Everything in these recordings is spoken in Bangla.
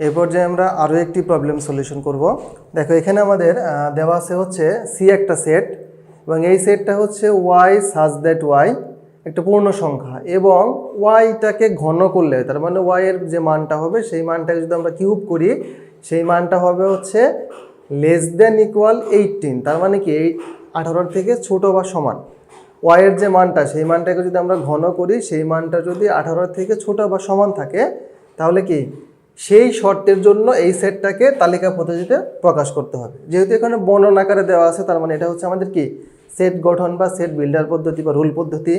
এই পর্যায়ে আমরা আরও একটি প্রবলেম সলিউশন করব। দেখো, এখানে আমাদের দেওয়া আছে হচ্ছে সি একটা সেট এবং এই সেটটা হচ্ছে ওয়াই সাজ দ্যাট ওয়াই একটা পূর্ণ সংখ্যা এবং ওয়াইটাকে ঘন করলে, তার মানে ওয়াইয়ের যে মানটা হবে, সেই মানটাকে যদি আমরা কিউব করি, সেই মানটা হবে হচ্ছে লেস দেন ইকুয়াল এইটিন তার মানে কি এই আঠারোর থেকে ছোট বা সমান। ওয়াইয়ের যে মানটা, সেই মানটাকে যদি আমরা ঘন করি, সেই মানটা যদি আঠারোর থেকে ছোট বা সমান থাকে, তাহলে কি সেই শর্তের জন্য এই সেটটাকে তালিকা পদ্ধতিতে প্রকাশ করতে হবে। যেহেতু এখানে বর্ণন আকারে দেওয়া আছে, তার মানে এটা হচ্ছে আমাদের কি? সেট গঠন বা সেট বিল্ডার পদ্ধতি বা রুল পদ্ধতি।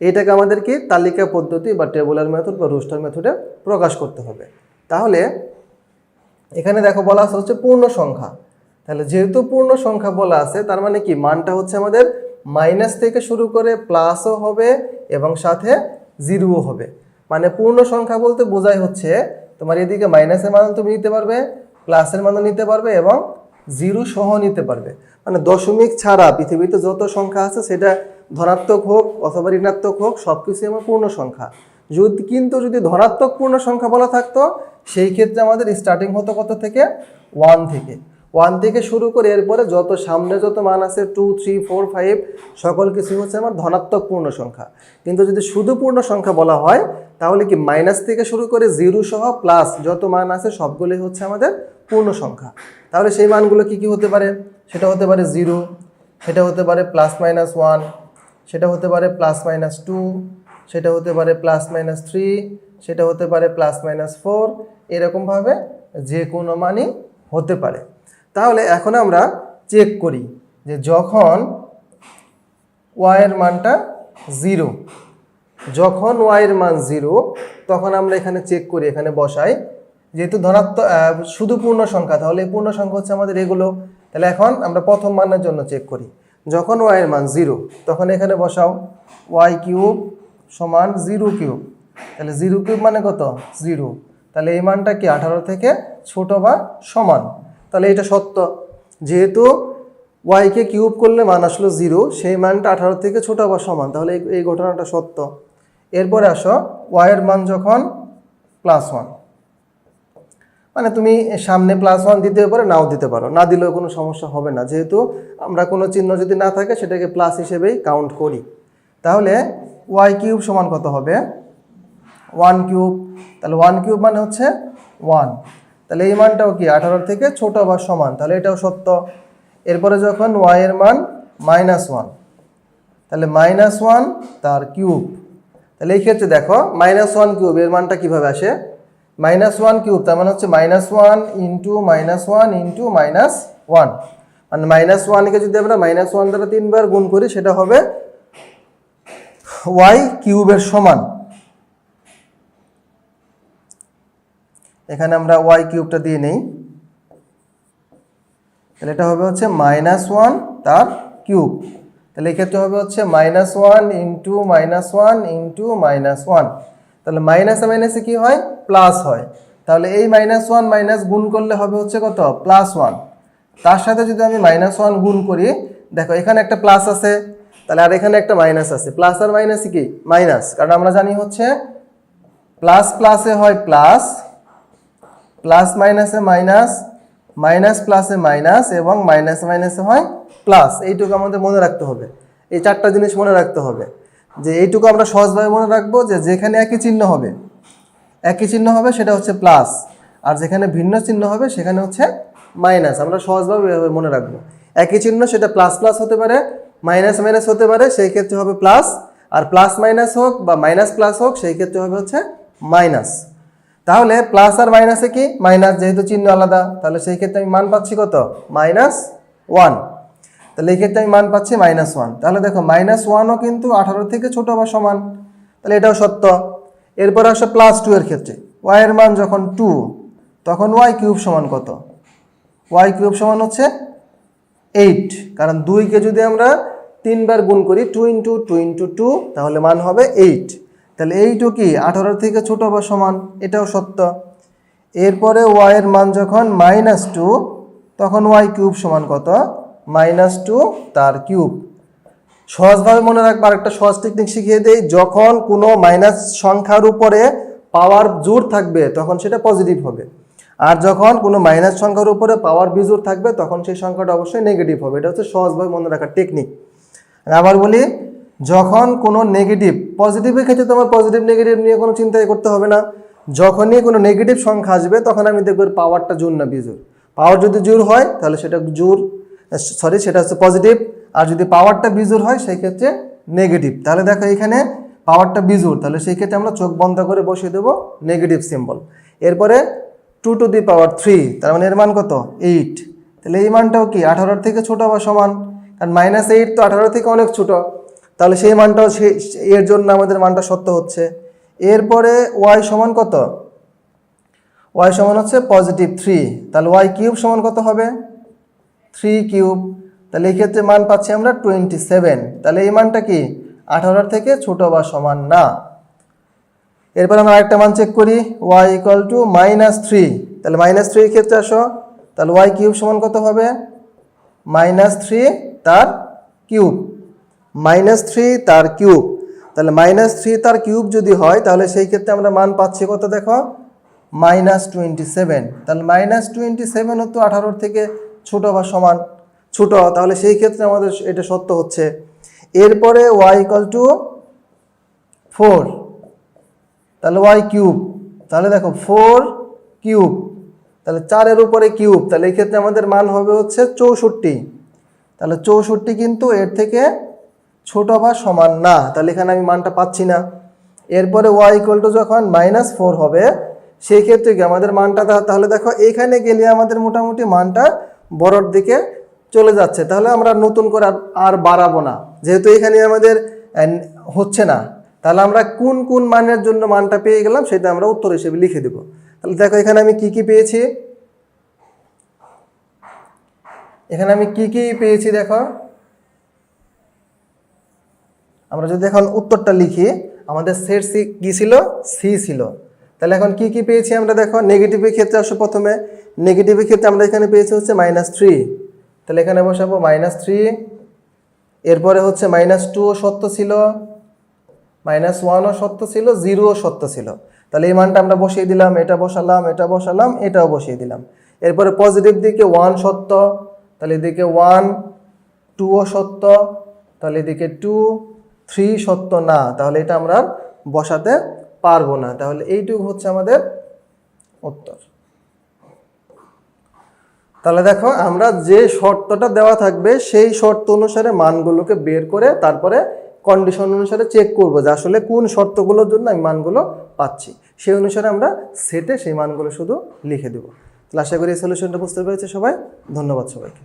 এটাকে আমাদের কি? তালিকা পদ্ধতি বা টেবুলার মেথড বা রুস্টার মেথডে প্রকাশ করতে হবে। তাহলে এখানে দেখো বলা আছে হচ্ছে পূর্ণ সংখ্যা। তাহলে যেহেতু পূর্ণ সংখ্যা বলা আছে, তার মানে কি? মানটা হচ্ছে আমাদের মাইনাস থেকে শুরু করে প্লাসও হবে এবং সাথে জিরোও হবে। মানে পূর্ণ সংখ্যা বলতে বোঝাই হচ্ছে তোমার এদিকে মাইনাসের মান তুমি নিতে পারবে প্লাসের মানও নিতে পারবে এবং জিরো সহ নিতে পারবে। মানে দশমিক ছাড়া পৃথিবীতে যত সংখ্যা আছে সেটা ধনাত্মক হোক অথবা ঋণাত্মক হোক সব কিছুই আমার পূর্ণ সংখ্যা। যদি কিন্তু যদি ধনাত্মক পূর্ণ সংখ্যা বলা থাকতো, সেই ক্ষেত্রে আমাদের স্টার্টিং হতো কত থেকে? ওয়ান থেকে। ওয়ান থেকে শুরু করে এরপরে যত সামনে যত মান আছে টু থ্রি ফোর ফাইভ সকল কিছু হচ্ছে আমার ধনাত্মক পূর্ণ সংখ্যা। কিন্তু যদি শুধু পূর্ণ সংখ্যা বলা হয়, তাহলে কি মাইনাস থেকে শুরু করে জিরো সহ প্লাস যত মান আছে সবগুলোই হচ্ছে আমাদের পূর্ণ সংখ্যা। তাহলে সেই মানগুলো কি কি হতে পারে? সেটা হতে পারে জিরো সেটা হতে পারে প্লাস মাইনাস ওয়ান সেটা হতে পারে প্লাস মাইনাস টু সেটা হতে পারে প্লাস মাইনাস থ্রি সেটা হতে পারে প্লাস মাইনাস ফোর এরকমভাবে যে কোনো মানই হতে পারে। তাহলে এখন আমরা চেক করি যে যখন ওয়াইয়ের মানটা জিরো যখন ওয়াইয়ের মান জিরো তখন আমরা এখানে চেক করি, এখানে বসাই। যেহেতু ধনাত্মক শুধু পূর্ণ সংখ্যা, তাহলে পূর্ণ সংখ্যা হচ্ছে আমাদের এগুলো। তাহলে এখন আমরা প্রথম মানের জন্য চেক করি। যখন ওয়াইয়ের মান জিরো তখন এখানে বসাও। ওয়াই কিউব সমান জিরো কিউব তাহলে জিরো কিউব মানে কত? জিরো তাহলে এই মানটা কি আঠারো থেকে ছোট বা সমান? তাহলে এটা সত্য। যেহেতু ওয়াইকে কিউব করলে মান আসলো জিরো, সেই মানটা আঠারো থেকে ছোট বা সমান, তাহলে এই- ঘটনাটা সত্য। এরপরে আসো ওয়াইয়ের মান যখন প্লাস ওয়ান মানে তুমি সামনে প্লাস ওয়ান দিতে পারো, নাও দিতে পারো। না দিলেও কোনো সমস্যা হবে না। যেহেতু আমরা কোনো চিহ্ন যদি না থাকে, সেটাকে প্লাস হিসেবেই কাউন্ট করি। তাহলে ওয়াই কিউব সমান কত হবে? One cube. তাহলে ওয়ান কিউব মানে হচ্ছে ওয়ান তাহলে এই মানটাও কি আঠারো থেকে ছোট বা সমান? তাহলে এটাও সত্য। এরপরে যখন ওয়াই এর মান মাইনাস ওয়ান তাহলে মাইনাস ওয়ান তার কিউব তাহলে এই ক্ষেত্রে দেখো মাইনাস ওয়ান কিউব এর মানটা কীভাবে আসে? মাইনাস ওয়ান কিউব তার মানে হচ্ছে minus one into minus one into minus one মানে মাইনাস ওয়ানকে যদি আমরা মাইনাস ওয়ান দ্বারা তিনবার গুণ করি, সেটা হবে ওয়াই কিউবের সমান। এখানে আমরা ওয়াই কিউবটা দিয়ে নেই। তাহলে এটা হবে হচ্ছে মাইনাস ওয়ান তার কিউব। তাহলে এক্ষেত্রে হবে হচ্ছে minus one into minus one into minus one তাহলে মাইনাসে মাইনাসে কি হয়? প্লাস হয়। তাহলে এই মাইনাস ওয়ান মাইনাস গুণ করলে হবে হচ্ছে কত? প্লাস ওয়ান তার সাথে যদি আমি মাইনাস ওয়ান গুণ করি, দেখো এখানে একটা প্লাস আছে, তাহলে আর এখানে একটা মাইনাস আছে। প্লাস আর মাইনাসে কি? মাইনাস কারণ আমরা জানি হচ্ছে প্লাস প্লাসে হয় প্লাস প্লাস মাইনাসে মাইনাস মাইনাস প্লাসে মাইনাস এবং মাইনাস মাইনাসে হয় প্লাস এইটুকু আমাদের মনে রাখতে হবে। এই চারটা জিনিস মনে রাখতে হবে। যে এইটুকু আমরা সহজভাবে মনে রাখব যে যেখানে একই চিহ্ন হবে, একই চিহ্ন হবে সেটা হচ্ছে প্লাস আর যেখানে ভিন্ন চিহ্ন হবে সেখানে হচ্ছে মাইনাস আমরা সহজভাবে মনে রাখব। একই চিহ্ন সেটা প্লাস প্লাস হতে পারে মাইনাস মাইনাস হতে পারে, সেই ক্ষেত্রে হবে প্লাস আর প্লাস মাইনাস হোক বা মাইনাস প্লাস হোক, সেই ক্ষেত্রে হবে হচ্ছে মাইনাস তাহলে প্লাস আর মাইনাসে কি? মাইনাস যেহেতু চিহ্ন আলাদা, তাহলে সেই ক্ষেত্রে আমি মান পাচ্ছি কত? মাইনাস ওয়ান তাহলে এই ক্ষেত্রে আমি মান পাচ্ছি মাইনাস ওয়ান তাহলে দেখো মাইনাস ওয়ানও কিন্তু আঠারো থেকে ছোট বা সমান। তাহলে এটাও সত্য। এরপর আসে প্লাস টু এর ক্ষেত্রে। ওয়াই এর মান যখন টু তখন ওয়াই কিউব সমান কত? ওয়াই কিউব সমান হচ্ছে এইট কারণ দুইকে যদি আমরা তিনবার গুণ করি two into two into two তাহলে মান হবে এইট তাহলে এইটু কি? আঠারো থেকে ছোট বা সমান? এটাও সত্য। এরপরে ওয়াইয়ের মান যখন মাইনাস টু তখন ওয়াই কিউব সমান কত? মাইনাস টু তার কিউব সহজভাবে মনে রাখব একটা সহজ টেকনিক শিখিয়ে দেই। যখন কোনো মাইনাস সংখ্যার উপরে পাওয়ার জোর থাকবে, তখন সেটা পজিটিভ হবে। আর যখন কোনো মাইনাস সংখ্যার উপরে পাওয়ার বিজুর থাকবে, তখন সেই সংখ্যাটা অবশ্যই নেগেটিভ হবে। এটা হচ্ছে সহজভাবে মনে রাখার টেকনিক আবার বলি যখন কোনো নেগেটিভ পজিটিভের ক্ষেত্রে তোমার পজিটিভ নেগেটিভ নিয়ে কোনো চিন্তাই করতে হবে না। যখনই কোনো নেগেটিভ সংখ্যা আসবে, তখন আমি দেখব পাওয়ারটা জোর না বিজুর। পাওয়ার যদি জোর হয়, তাহলে সেটা জোর সরি সেটা হচ্ছে পজিটিভ আর যদি পাওয়ারটা বিজুর হয়, সেই ক্ষেত্রে নেগেটিভ তাহলে দেখো এখানে পাওয়ারটা বিজুর। তাহলে সেই ক্ষেত্রে আমরা চোখ বন্ধ করে বসিয়ে দেবো নেগেটিভ সিম্বল এরপরে two to the power three তার মানে এর মান কত? এইট তাহলে এই মানটাও কি? আঠারোর থেকে ছোটো বা সমান। কারণ মাইনাস এইট তো আঠারো থেকে অনেক ছোট। তাহলে সেই মানটাও সেই এর জন্য আমাদের মানটা সত্য হচ্ছে। এরপরে ওয়াই সমান কত? ওয়াই সমান হচ্ছে পজিটিভ থ্রি তাহলে ওয়াই কিউব সমান কত হবে? থ্রি কিউব তাহলে এই ক্ষেত্রে মান পাচ্ছি আমরা টোয়েন্টি সেভেন তাহলে এই মানটা কি? আঠারোর থেকে ছোট বা সমান না। এরপর আমরা আরেকটা মান চেক করি। Y equal to minus three তাহলে মাইনাস থ্রির ক্ষেত্রে আসো। তাহলে ওয়াই কিউব সমান কত হবে? মাইনাস থ্রি তার কিউব মাইনাস থ্রি তার কিউব। তাহলে মাইনাস থ্রি তার কিউব যদি হয়, তাহলে সেই ক্ষেত্রে আমরা মান পাচ্ছি কত দেখো? মাইনাস টোয়েন্টি সেভেন তাহলে মাইনাস টোয়েন্টি সেভেন হতো আঠারোর থেকে ছোট বা সমান ছোট, তাহলে সেই ক্ষেত্রে আমাদের এটা সত্য হচ্ছে। এরপরে ওয়াই ইকাল টু ফোর তাহলে ওয়াই কিউব। তাহলে দেখো ফোর কিউব। তাহলে চারের উপরে কিউব। তাহলে এই ক্ষেত্রে আমাদের মান হবে হচ্ছে চৌষট্টি। তাহলে চৌষট্টি কিন্তু এর থেকে ছোট বা সমান না, তাহলে এখানে আমি মানটা পাচ্ছি না। এরপরে ওয়াই ইকুয়াল টু যখন মাইনাস ফোর হবে, সেই ক্ষেত্রে কি আমাদের মানটা তাহলে দেখো এখানে গেলে আমাদের মোটামুটি মানটা বড়র দিকে চলে যাচ্ছে। তাহলে আমরা নতুন করে আর- বাড়াবো না। যেহেতু এখানে আমাদের হচ্ছে না। তাহলে আমরা কোন কোন মানের জন্য মানটা পেয়ে গেলাম সেটা আমরা উত্তর হিসেবে লিখে দেবো। তাহলে দেখো এখানে আমি কি কি পেয়েছি? এখানে আমি কি কি পেয়েছি দেখো? আমরা যদি এখন উত্তরটা লিখি, আমাদের সেট সি কী ছিল? সি ছিল। তাহলে এখন কি কি পেয়েছি আমরা? দেখো নেগেটিভের ক্ষেত্রে আসো প্রথমে। নেগেটিভের ক্ষেত্রে আমরা এখানে পেয়েছি হচ্ছে মাইনাস থ্রি তাহলে এখানে বসাবো মাইনাস থ্রি এরপরে হচ্ছে মাইনাস টুও সত্য ছিল। মাইনাস ওয়ানও সত্য ছিল জিরোও সত্য ছিল। তাহলে এই মানটা আমরা বসিয়ে দিলাম, এটা বসালাম এটা বসালাম, এটাও বসিয়ে দিলাম। এরপরে পজিটিভ দিকে ওয়ান সত্য। তাহলে এদিকে ওয়ান টুও সত্য। তাহলে এদিকে টু থ্রি সত্য না, তাহলে এটা আমরা বসাতে পারব না। তাহলে এইটুকু হচ্ছে আমাদের উত্তর। তাহলে দেখো, আমরা যে শর্তটা দেওয়া থাকবে, সেই শর্ত অনুসারে মানগুলোকে বের করে তারপরে কন্ডিশন অনুসারে চেক করব যে আসলে কোন শর্তগুলোর জন্য আমি মানগুলো পাচ্ছি। সেই অনুসারে আমরা সেটে সেই মানগুলো শুধু লিখে দেবো। তাহলে আশা করি এই সলিউশনটা বুঝতে পেরেছে সবাই। ধন্যবাদ সবাইকে।